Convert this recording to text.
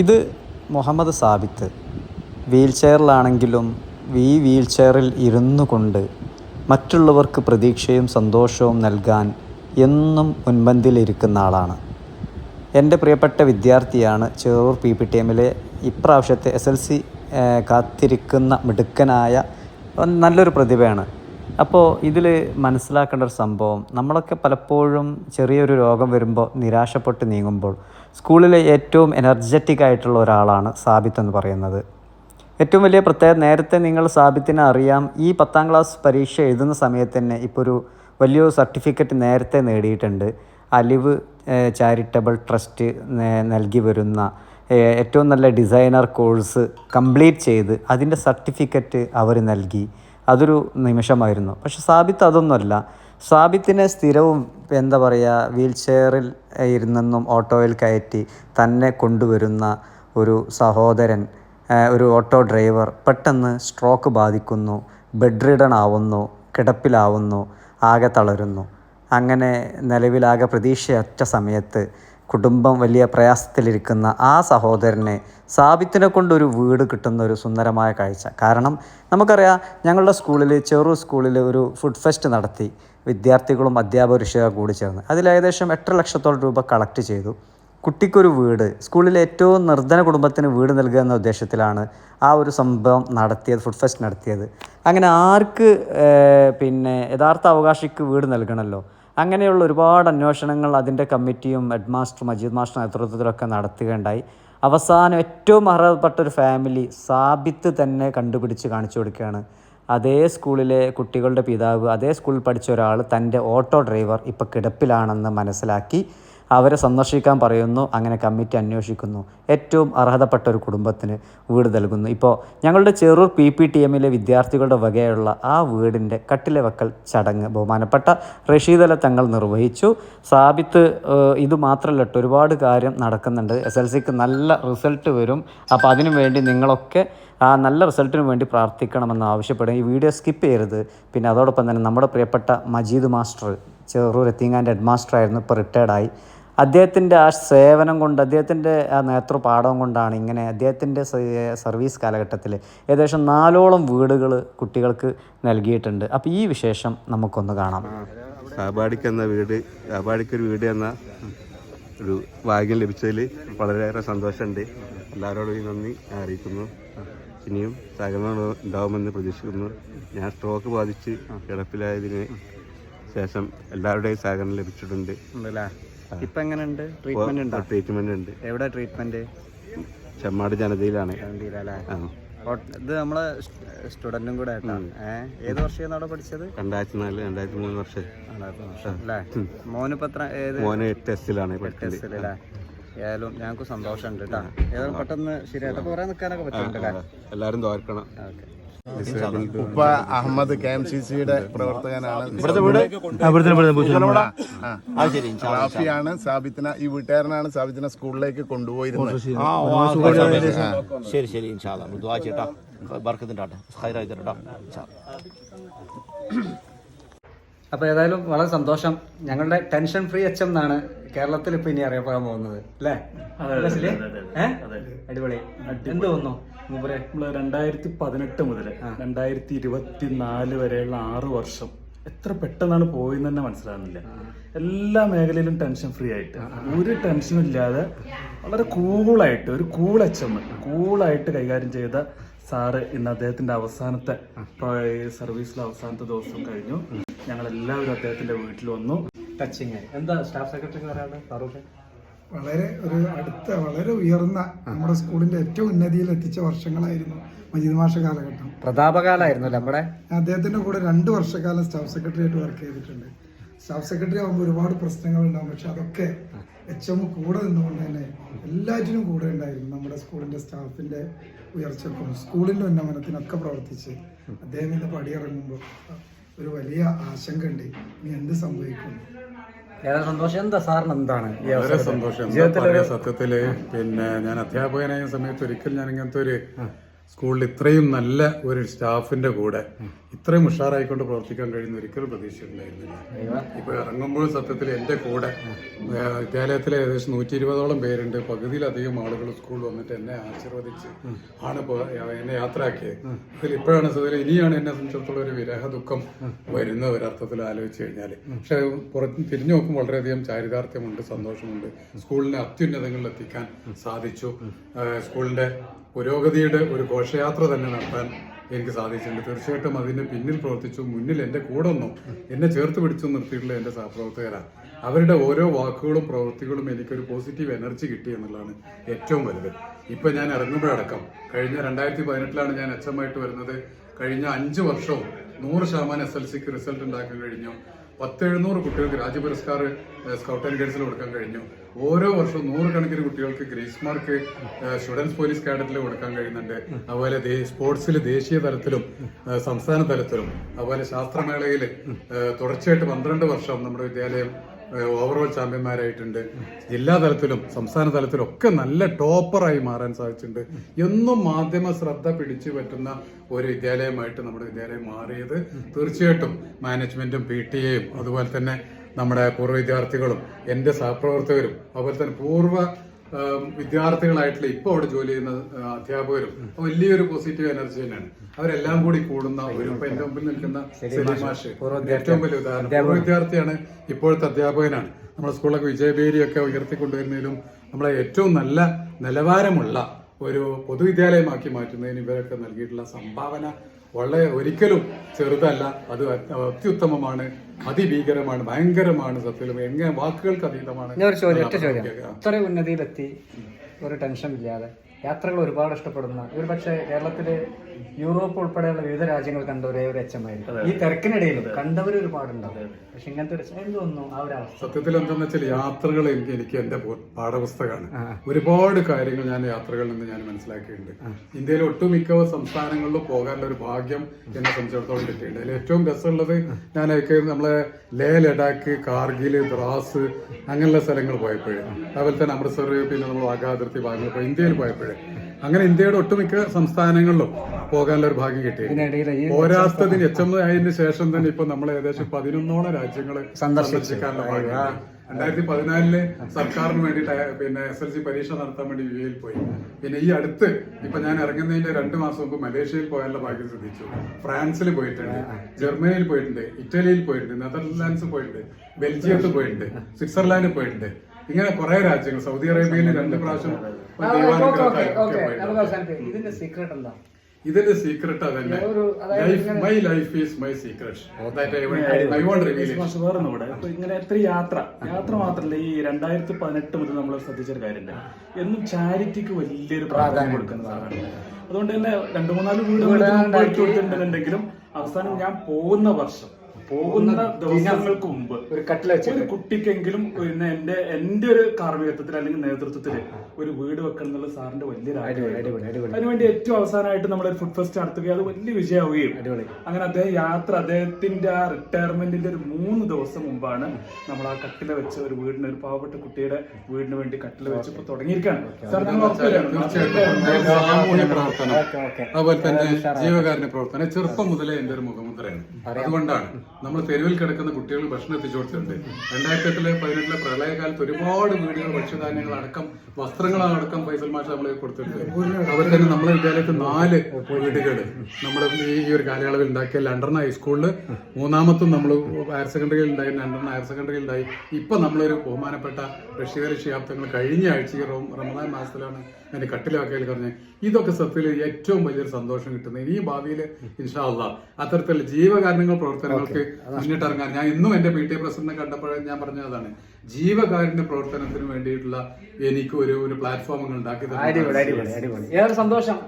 ഇത് മുഹമ്മദ് സാബിത്ത്. വീൽ ചെയറിലാണെങ്കിലും ഈ വീൽ ചെയറിൽ ഇരുന്നു കൊണ്ട് മറ്റുള്ളവർക്ക് പ്രതീക്ഷയും സന്തോഷവും നൽകാൻ എന്നും മുൻപന്തിയിലിരിക്കുന്ന ആളാണ്. എന്റെ പ്രിയപ്പെട്ട വിദ്യാർത്ഥിയാണ് ചെറൂർ പി പി ടി എമ്മിലെ ഇപ്രാവശ്യത്തെ എസ് എൽ സി കാത്തിരിക്കുന്ന മിടുക്കനായ നല്ലൊരു പ്രതിഭയാണ്. അപ്പോൾ ഇതിൽ മനസ്സിലാക്കേണ്ട ഒരു സംഭവം നമ്മളൊക്കെ പലപ്പോഴും ചെറിയൊരു രോഗം വരുമ്പോൾ നിരാശപ്പെട്ട് നീങ്ങുമ്പോൾ സ്കൂളിലെ ഏറ്റവും എനർജറ്റിക് ആയിട്ടുള്ള ഒരാളാണ് സാബിത്ത് എന്ന് പറയുന്നത്. ഏറ്റവും വലിയ പ്രത്യേകത നേരത്തെ നിങ്ങൾ സാബിത്തിനെ അറിയാം ഈ പത്താം ക്ലാസ് പരീക്ഷ എഴുതുന്ന സമയത്ത് തന്നെ ഇപ്പോൾ ഒരു വലിയൊരു സർട്ടിഫിക്കറ്റ് നേരത്തെ നേടിയിട്ടുണ്ട്. അലിവ് ചാരിറ്റബിൾ ട്രസ്റ്റ് നൽകി വരുന്ന ഏറ്റവും നല്ല ഡിസൈനർ കോഴ്സ് കംപ്ലീറ്റ് ചെയ്ത് അതിന്റെ സർട്ടിഫിക്കറ്റ് അവർ നൽകി. അതൊരു നിമിഷമായിരുന്നു. പക്ഷെ സാബിത്ത് അതൊന്നുമല്ല. സാബിത്തിനെ സ്ഥിരവും എന്താ പറയുക വീൽ ചെയറിൽ ഇരുന്നെന്നും ഓട്ടോയിൽ കയറ്റി തന്നെ കൊണ്ടുവരുന്ന ഒരു സഹോദരൻ ഒരു ഓട്ടോ ഡ്രൈവർ പെട്ടെന്ന് സ്ട്രോക്ക് ബാധിക്കുന്നു ബെഡ് റിഡൺ ആവുന്നു കിടപ്പിലാവുന്നു ആകെ തളരുന്നു. അങ്ങനെ നിലവിലാകെ പ്രതീക്ഷയറ്റ സമയത്ത് കുടുംബം വലിയ പ്രയാസത്തിലിരിക്കുന്ന ആ സഹോദരനെ സാബിത്തിനെ കൊണ്ടൊരു വീട് കിട്ടുന്ന ഒരു സുന്ദരമായ കാഴ്ച. കാരണം നമുക്കറിയാം ഞങ്ങളുടെ സ്കൂളിൽ ചെറു സ്കൂളിൽ ഒരു ഫുഡ് ഫെസ്റ്റ് നടത്തി. വിദ്യാർത്ഥികളും അധ്യാപക കൂടി ചേർന്ന്. അതിൽ ഏകദേശം എട്ടര ലക്ഷത്തോളം രൂപ കളക്ട് ചെയ്തു. കുട്ടിക്കൊരു വീട് സ്കൂളിലെ ഏറ്റവും നിർധന കുടുംബത്തിന് വീട് നൽകുക എന്ന ഉദ്ദേശത്തിലാണ് ആ ഒരു സംഭവം നടത്തിയത് ഫുഡ് ഫെസ്റ്റ് നടത്തിയത്. അങ്ങനെ ആർക്ക് പിന്നെ യഥാർത്ഥ അവകാശിക്ക് വീട് നൽകണമല്ലോ അങ്ങനെയുള്ള ഒരുപാട് അന്വേഷണങ്ങൾ അതിന്റെ കമ്മിറ്റിയും ഹെഡ് മാസ്റ്റർ മജീദ് മാസ്റ്റർ നേതൃത്വത്തിലൊക്കെ നടത്തുകയുണ്ടായി. അവസാനം ഏറ്റവും അർഹതപ്പെട്ട ഒരു ഫാമിലി സാബിത്ത് തന്നെ കണ്ടുപിടിച്ച് കാണിച്ചു കൊടുക്കുകയാണ്. അതേ സ്കൂളിലെ കുട്ടികളുടെ പിതാവ് അതേ സ്കൂളിൽ പഠിച്ച ഒരാൾ തന്റെ ഓട്ടോ ഡ്രൈവർ ഇപ്പോൾ കിടപ്പിലാണെന്ന് മനസ്സിലാക്കി അവരെ സന്ദർശിക്കാൻ പറയുന്നു അങ്ങനെ കമ്മിറ്റി അന്വേഷിക്കുന്നു. ഏറ്റവും അർഹതപ്പെട്ട ഒരു കുടുംബത്തിന് വീട് നൽകുന്നു. ഇപ്പോൾ ഞങ്ങളുടെ ചെറൂർ പി പി ടി എമ്മിലെ വിദ്യാർത്ഥികളുടെ വകയുള്ള ആ വീടിന്റെ കട്ടിലെ വെക്കൽ ചടങ്ങ് ബഹുമാനപ്പെട്ട റഷീദല തങ്ങൾ നിർവഹിച്ചു. സാബിത്ത് ഇത് മാത്രമല്ല ഒരുപാട് കാര്യം നടക്കുന്നുണ്ട്. എസ് എൽ സിക്ക് നല്ല റിസൾട്ട് വരും. അപ്പോൾ അതിനു വേണ്ടി നിങ്ങളൊക്കെ ആ നല്ല റിസൾട്ടിന് വേണ്ടി പ്രാർത്ഥിക്കണമെന്ന് ആവശ്യപ്പെടും. ഈ വീഡിയോ സ്കിപ്പ് ചെയ്യരുത്. പിന്നെ അതോടൊപ്പം തന്നെ നമ്മുടെ പ്രിയപ്പെട്ട മജീദ് മാസ്റ്റർ ചെറൂർ എത്തിങ്ങാന്റെ ഹെഡ് മാസ്റ്റർ ആയിരുന്നു ഇപ്പോൾ റിട്ടയർഡായി അദ്ദേഹത്തിന്റെ ആ സേവനം കൊണ്ട് അദ്ദേഹത്തിന്റെ ആ നേതൃപാഠം കൊണ്ടാണ് ഇങ്ങനെ അദ്ദേഹത്തിന്റെ സർവീസ് കാലഘട്ടത്തിൽ ഏകദേശം നാലോളം വീടുകൾ കുട്ടികൾക്ക് നൽകിയിട്ടുണ്ട്. അപ്പോൾ ഈ വിശേഷം നമുക്കൊന്ന് കാണാം. സാബാടിക്ക് എന്ന വീട് സാബാടിക്ക് ഒരു വീട് എന്ന ഒരു ഭാഗ്യം ലഭിച്ചതിൽ വളരെയേറെ സന്തോഷമുണ്ട്. എല്ലാവരോടും ഈ നന്ദി അറിയിക്കുന്നു. ഇനിയും സഹകരണം ഉണ്ടാവുമെന്ന് പ്രതീക്ഷിക്കുന്നു. ഞാൻ സ്ട്രോക്ക് ബാധിച്ച് കിടപ്പിലായതിന് ശേഷം എല്ലാവരുടെയും സഹകരണം ലഭിച്ചിട്ടുണ്ട്. ഉണ്ടല്ലേ? ഇപ്പം എങ്ങനെയുണ്ട് ട്രീറ്റ്മെന്റ് ഉണ്ടോ ട്രീറ്റ്മെന്റ് ഉണ്ട്. എവിടെ ട്രീറ്റ്മെന്റ് ചെമ്മാട് ജനതയിലാണ്. ഇത് നമ്മളെ സ്റ്റുഡന്റും കൂടെ ഏത് വർഷമാണ് അവിടെ പഠിച്ചത്? രണ്ടായിരത്തി നാല് രണ്ടായിരത്തി മൂന്ന് വർഷം അല്ലേ? മോനിപ്പോ എത്ര ഏത്? മോന് ടെസ്റ്റിലാണ് ടെസ്റ്റിലല്ലേ ഏതായാലും ഞങ്ങൾക്ക് സന്തോഷമുണ്ട് കേട്ടോ ഏതായാലും പെട്ടെന്ന് ശരിയായിട്ട് കുറെ നിൽക്കാനൊക്കെ പറ്റുന്നുണ്ട് എല്ലാവരും തോർക്കണം ഓക്കെ. ഉപ്പ അഹമ്മദ് കെ എം സി സിയുടെ പ്രവർത്തകനാണ്. ആ. റാഫിയാണ് സാബിത്തിന ഈ വീട്ടുകാരനാണ് സാബിത്തിന സ്കൂളിലേക്ക് കൊണ്ടുപോയിരുന്നത്. ശരി. ശരി ഇൻഷാല്ല ദുആ ചെയ്യട്ടാ. ബർക്കത്തിന്റെ ഹൈറായി തരട്ടാ. ഇൻഷാ അപ്പോൾ ഏതായാലും വളരെ സന്തോഷം. ഞങ്ങളുടെ ടെൻഷൻ ഫ്രീ എച്ച് എന്നാണ് കേരളത്തിൽ ഇപ്പൊ ഇനി അറിയപ്പെടാൻ പോകുന്നത്. അല്ലേ? അടിപൊളി. എന്ത് തോന്നുന്നു? മൂപ്പരെ നമ്മൾ രണ്ടായിരത്തി പതിനെട്ട് മുതൽ രണ്ടായിരത്തി ഇരുപത്തി നാല് വരെയുള്ള ആറ് വർഷം എത്ര പെട്ടെന്നാണ് പോയെന്ന് തന്നെ മനസ്സിലാകുന്നില്ല. എല്ലാ മേഖലയിലും ടെൻഷൻ ഫ്രീ ആയിട്ട്. ഒരു ടെൻഷനും ഇല്ലാതെ വളരെ കൂളായിട്ട് ഒരു കൂൾ എച്ച് എം കൂളായിട്ട് കൈകാര്യം ചെയ്ത സാറ് ഇന്ന് അദ്ദേഹത്തിന്റെ അവസാനത്തെ സർവീസിലെ അവസാനത്തെ ദിവസം കഴിഞ്ഞു. ഞങ്ങൾ എല്ലാവരും അദ്ദേഹത്തിന്റെ വീട്ടിൽ വന്നു. ടച്ചിങ്. എന്താ സ്റ്റാഫ് സെക്രട്ടറി പറയാണ് ഫാറൂഖ്? വളരെ ഒരു അടുത്ത വളരെ ഉയർന്ന നമ്മുടെ സ്കൂളിന്റെ ഏറ്റവും ഉന്നതിയിൽ എത്തിച്ച വർഷങ്ങളായിരുന്നു മജീദ് മാഷ കാലഘട്ടം. പ്രതാപകാലായിരുന്നു നമ്മുടെ? അദ്ദേഹത്തിന്റെ കൂടെ രണ്ട് വർഷക്കാലം സ്റ്റാഫ് സെക്രട്ടറി ആയിട്ട് വർക്ക് ചെയ്തിട്ടുണ്ട്. സ്റ്റാഫ് സെക്രട്ടറി ആകുമ്പോൾ ഒരുപാട് പ്രശ്നങ്ങൾ ഉണ്ടാകും പക്ഷെ അതൊക്കെ എച്ച് എം കൂടെ നിന്നുകൊണ്ട് തന്നെ എല്ലാറ്റിനും കൂടെ ഉണ്ടായിരുന്നു നമ്മുടെ സ്കൂളിന്റെ സ്റ്റാഫിന്റെ ഉയർച്ചക്കും സ്കൂളിന്റെ ഉന്നമനത്തിനൊക്കെ പ്രവർത്തിച്ച് അദ്ദേഹം ഇന്ന് പടിയിറങ്ങുമ്പോൾ. ഒരു വലിയ ആശങ്ക ഉണ്ട് ഇനി എന്ത് സംഭവിക്കും? സന്തോഷം? എന്താ സാറിന് എന്താണ് വളരെ? സന്തോഷം. എന്താ സത്യത്തിൽ? പിന്നെ ഞാൻ അധ്യാപകനായ സമയത്ത് ഒരിക്കൽ ഞാൻ ഇങ്ങനത്തെ ഒരു സ്കൂളിൽ ഇത്രയും നല്ല ഒരു സ്റ്റാഫിന്റെ കൂടെ ഇത്രയും ഉഷാറായിക്കൊണ്ട് പ്രവർത്തിക്കാൻ കഴിയുന്ന ഒരിക്കലും പ്രതീക്ഷിച്ചിട്ടുണ്ടായിരുന്നില്ല. ഇപ്പൊ ഇറങ്ങുമ്പോൾ സത്യത്തിൽ എന്റെ കൂടെ വിദ്യാലയത്തിലെ ഏകദേശം നൂറ്റി ഇരുപതോളം പേരുണ്ട്. പകുതിയിലധികം ആളുകൾ സ്കൂളിൽ വന്നിട്ട് എന്നെ ആശീർവദിച്ച് ആണ് എന്നെ യാത്രയാക്കിയത് അതിൽ ഇപ്പോഴാണ് സത്യത്തിൽ ഇനിയാണ് എന്നെ സംബന്ധിച്ചിടത്തോളം ഒരു വിരഹ ദുഃഖം വരുന്ന ഒരർത്ഥത്തിൽ ആലോചിച്ച് കഴിഞ്ഞാൽ പക്ഷെ തിരിഞ്ഞു നോക്കുമ്പോൾ വളരെയധികം ചാരിതാർത്ഥ്യമുണ്ട് സന്തോഷമുണ്ട്. സ്കൂളിനെ അത്യുന്നതങ്ങളിൽ എത്തിക്കാൻ സാധിച്ചു സ്കൂളിന്റെ പുരോഗതിയുടെ ഒരു ഘോഷയാത്ര തന്നെ നടത്താൻ എനിക്ക് സാധിച്ചിട്ടുണ്ട്. തീർച്ചയായിട്ടും അതിന്റെ പിന്നിൽ പ്രവർത്തിച്ചു മുന്നിൽ എന്റെ കൂടെ ഒന്നും എന്നെ ചേർത്ത് പിടിച്ചു നിർത്തിയിട്ടുള്ള എന്റെ സഹപ്രവർത്തകരാണ് അവരുടെ ഓരോ വാക്കുകളും പ്രവൃത്തികളും എനിക്കൊരു പോസിറ്റീവ് എനർജി കിട്ടി എന്നുള്ളതാണ് ഏറ്റവും വലുത്. ഇപ്പൊ ഞാൻ ഇറങ്ങുമ്പോഴടക്കം കഴിഞ്ഞ രണ്ടായിരത്തി പതിനെട്ടിലാണ് ഞാൻ ആയിട്ട് വരുന്നത്. കഴിഞ്ഞ അഞ്ച് വർഷവും നൂറ് ശതമാനം എസ് എൽ സിക്ക് റിസൾട്ട് ഉണ്ടാക്കാൻ കഴിഞ്ഞു. പത്ത് എഴുന്നൂറ് കുട്ടികൾക്ക് രാജ്യ പുരസ്കാർ സ്കൗട്ട് ആൻഡ് ഗൈഡ്സിൽ കൊടുക്കാൻ കഴിഞ്ഞു. ഓരോ വർഷവും നൂറുകണക്കിന് കുട്ടികൾക്ക് ഗ്രേസ് മാർക്ക് സ്റ്റുഡൻസ് പോലീസ് കാഡറ്റിൽ കൊടുക്കാൻ കഴിയുന്നുണ്ട്. അതുപോലെ സ്പോർട്സിൽ ദേശീയ തലത്തിലും സംസ്ഥാന തലത്തിലും അതുപോലെ ശാസ്ത്രമേളയിൽ തുടർച്ചയായിട്ട് പന്ത്രണ്ട് വർഷം നമ്മുടെ വിദ്യാലയം ഓവറോൾ ചാമ്പ്യന്മാരായിട്ടുണ്ട്. ജില്ലാ തലത്തിലും സംസ്ഥാന തലത്തിലും ഒക്കെ നല്ല ടോപ്പറായി മാറാൻ സാധിച്ചിട്ടുണ്ട്. എന്നും മാധ്യമ ശ്രദ്ധ പിടിച്ചു പറ്റുന്ന ഒരു വിദ്യാലയമായിട്ട് നമ്മുടെ വിദ്യാലയം മാറിയത് തീർച്ചയായിട്ടും മാനേജ്മെന്റും പി ടി എയും അതുപോലെ തന്നെ നമ്മുടെ പൂർവ വിദ്യാർത്ഥികളും എന്റെ സഹപ്രവർത്തകരും അതുപോലെ തന്നെ പൂർവ വിദ്യാർത്ഥികളായിട്ടുള്ള ഇപ്പോൾ അവിടെ ജോലി ചെയ്യുന്ന അധ്യാപകരും വലിയൊരു പോസിറ്റീവ് എനർജി തന്നെയാണ്. അവരെല്ലാം കൂടി കൂടുന്ന ഒരു എന്റെ മുമ്പിൽ നിൽക്കുന്ന സിനിമാഷ് ഏറ്റവും വലിയ ഉദാഹരണം. ഒരു വിദ്യാർത്ഥിയാണ് ഇപ്പോഴത്തെ അധ്യാപകനാണ്. നമ്മുടെ സ്കൂളൊക്കെ വിജയബേരിയൊക്കെ ഉയർത്തിക്കൊണ്ടുവരുന്നതിലും നമ്മളെ ഏറ്റവും നല്ല നിലവാരമുള്ള ഒരു പൊതുവിദ്യാലയമാക്കി മാറ്റുന്നതിന് ഇവരൊക്കെ നൽകിയിട്ടുള്ള സംഭാവന വളരെ ഒരിക്കലും ചെറുതല്ല. അത് അത്യുത്തമമാണ് അതിഭീകരമാണ് ഭയങ്കരമാണ് സത്യത്തിലും. എങ്ങനെ വാക്കുകൾക്ക് അതീതമാണ് ഉന്നതിയിലെത്തി ഒരു ടെൻഷൻ ഇല്ലാതെ യാത്രകൾ ഒരുപാട് ഇഷ്ടപ്പെടുന്ന ഒരു പക്ഷേ കേരളത്തിൽ യൂറോപ്പ് ഉൾപ്പെടെയുള്ള വിവിധ രാജ്യങ്ങൾ കണ്ട ഒരേ ഒരു എച്ചമായിരിക്കും ഈ തിരക്കിനിടയിലും കണ്ടവർ ഒരുപാടുണ്ടാവും പക്ഷെ ഇങ്ങനത്തെ ഒരു എന്ത് തോന്നുന്നു ആ ഒരു അവസ്ഥ. സത്യത്തിൽ എന്താണെന്ന് വെച്ചാൽ യാത്രകൾ എനിക്ക് എനിക്ക് എന്റെ പാഠപുസ്തകമാണ് ഒരുപാട് കാര്യങ്ങൾ ഞാൻ യാത്രകളിൽ നിന്ന് ഞാൻ മനസ്സിലാക്കിയിട്ടുണ്ട്. ഇന്ത്യയിലെ ഒട്ടുമിക്ക സംസ്ഥാനങ്ങളിലും പോകാനുള്ള ഒരു ഭാഗ്യം എന്നെ സംബന്ധിച്ചിടത്തോളം കിട്ടിയിട്ടുണ്ട്. അതിൽ ഏറ്റവും രസമുള്ളത് ഞാനൊക്കെ നമ്മളെ ലേ ലഡാക്ക് കാർഗിൽ ദ്രാസ് അങ്ങനെയുള്ള സ്ഥലങ്ങൾ പോയപ്പോഴും. അതുപോലെ തന്നെ അമൃത്സർ പിന്നെ നമ്മൾ വാഗാതിർത്തി ഭാഗങ്ങൾ ഇന്ത്യയിൽ പോയപ്പോഴേ. അങ്ങനെ ഇന്ത്യയുടെ ഒട്ടുമിക്ക സംസ്ഥാനങ്ങളിലും പോകാനുള്ള ഒരു ഭാഗ്യം കിട്ടി. പോരാത്തതിന് എച്ച് എം ആയതിനു ശേഷം തന്നെ ഇപ്പൊ നമ്മൾ ഏകദേശം പതിനൊന്നോളം രാജ്യങ്ങൾ സന്ദർശിക്കാനുള്ള ഭാഗ്യം രണ്ടായിരത്തി പതിനാലിൽ സർക്കാരിന് വേണ്ടിയിട്ട് പിന്നെ എസ് എൽ സി പരീക്ഷ നടത്താൻ വേണ്ടി യു എയിൽ പോയി. പിന്നെ ഈ അടുത്ത് ഇപ്പൊ ഞാൻ ഇറങ്ങുന്നതിന്റെ രണ്ട് മാസം മുമ്പ് മലേഷ്യയിൽ പോയാലുള്ള ഭാഗ്യം ശ്രദ്ധിച്ചു. ഫ്രാൻസിൽ പോയിട്ടുണ്ട് ജർമ്മനിയിൽ പോയിട്ടുണ്ട് ഇറ്റലിയിൽ പോയിട്ടുണ്ട് നെതർലാൻഡ്സ് പോയിട്ടുണ്ട് ബെൽജിയത്ത് പോയിട്ടുണ്ട് സ്വിറ്റ്സർലാൻഡിൽ പോയിട്ടുണ്ട്. ഇങ്ങനെ കുറെ രാജ്യങ്ങൾ. സൗദി അറേബ്യയിൽ രണ്ട് പ്രാവശ്യം. ഇതിന്റെ സീക്രട്ട് എന്താ? ഇതിന്റെ സീക്രട്ട് അതന്നെ. Life my life is my secret വേറെ ഇവിടെ. ഇപ്പൊ ഇങ്ങനെ എത്ര യാത്ര. യാത്ര മാത്രമല്ല ഈ രണ്ടായിരത്തി പതിനെട്ട് മുതൽ നമ്മൾ ശ്രദ്ധിച്ചൊരു കാര്യമില്ല എന്നും ചാരിറ്റിക്ക് വലിയൊരു പ്രാധാന്യം കൊടുക്കുന്നതാണ് അതുകൊണ്ട് തന്നെ രണ്ടു മൂന്നാൽ വീട് കൊടുത്തിട്ടുണ്ടെങ്കിലും അവസാനം ഞാൻ പോകുന്ന വർഷം പോകുന്ന ദിവസങ്ങൾക്ക് മുമ്പ് ഒരു കട്ടിൽ വെച്ച് ഒരു കുട്ടിക്കെങ്കിലും പിന്നെ എന്റെ എന്റെ ഒരു കാർമ്മികത്വത്തിൽ അല്ലെങ്കിൽ നേതൃത്വത്തിൽ ഒരു വീട് വെക്കണം എന്നുള്ള സാറിന്റെ വലിയൊരു ആഗ്രഹം അതിനുവേണ്ടി ഏറ്റവും അവസാനമായിട്ട് നമ്മൾ ഒരു ഫുഡ് ഫെസ്റ്റ് നടത്തുകയും അത് വലിയ വിജയമാവുകയും. അങ്ങനെ അദ്ദേഹം യാത്ര അദ്ദേഹത്തിന്റെ ആ റിട്ടയർമെന്റിന്റെ ഒരു മൂന്ന് ദിവസം മുമ്പാണ് നമ്മൾ ആ കട്ടില വെച്ച് ഒരു വീടിന് ഒരു പാവപ്പെട്ട കുട്ടിയുടെ വീടിന് വേണ്ടി കട്ടില വെച്ച് ഇപ്പൊ തുടങ്ങിയിരിക്കുകയാണ്. അതുപോലെ തന്നെ ജീവകാരുണ്യ പ്രവർത്തനം. ചെറുപ്പം മുതലേ എന്റെ ഒരു മുഖമുദ്രയാണ് അതുകൊണ്ടാണ് നമ്മൾ തെരുവിൽ കിടക്കുന്ന കുട്ടികൾ ഭക്ഷണം എത്തിച്ചു കൊടുത്തിട്ടുണ്ട് രണ്ടായിരത്തി എട്ടിലെ പതിനെട്ടിലെ പ്രളയകാലത്ത് ഒരുപാട് വീടുകൾ ഭക്ഷ്യധാന്യങ്ങൾ അടക്കം വസ്ത്രങ്ങളടക്കം ഫൈസൽ മാഷ് നമ്മൾ കൊടുത്തിട്ടുണ്ട്. അതുപോലെ തന്നെ നമ്മുടെ വിദ്യാലയത്തിൽ നാല് വീടുകൾ നമ്മുടെ ഈ ഒരു കാലയളവിൽ ഉണ്ടാക്കിയ ലണ്ടൻ ഹൈസ്കൂളിൽ മൂന്നാമത്തും നമ്മൾ ഹയർ സെക്കൻഡറിയിൽ ഉണ്ടായി ലണ്ടൻ ഹയർ സെക്കൻഡറിയിൽ ഉണ്ടായി. ഇപ്പൊ നമ്മളൊരു ബഹുമാനപ്പെട്ട ശിയാബ്ദങ്ങൾ കഴിഞ്ഞ ആഴ്ച റമദാൻ മാസത്തിലാണ് എന്റെ കട്ടിലൊക്കെ പറഞ്ഞ് ഇതൊക്കെ സത്യത്തിൽ ഏറ്റവും വലിയൊരു സന്തോഷം കിട്ടുന്നത് ഇനി ഭാവിയിൽ ഇൻഷാ അള്ളാ അത്തരത്തിൽ ജീവകാരുണ്യങ്ങൾ പ്രവർത്തനങ്ങൾക്ക് മുന്നിട്ടിറങ്ങാൻ. ഞാൻ ഇന്നും എന്റെ പി ടി പ്രസിഡന്റ് പ്രസിഡന്റിനെ കണ്ടപ്പോഴേ ഞാൻ പറഞ്ഞതാണ് ജീവകാരുണ്യ പ്രവർത്തനത്തിന് വേണ്ടിയിട്ടുള്ള എനിക്ക് ഒരു ഒരു പ്ലാറ്റ്ഫോമുകൾ ഉണ്ടാക്കി സന്തോഷം.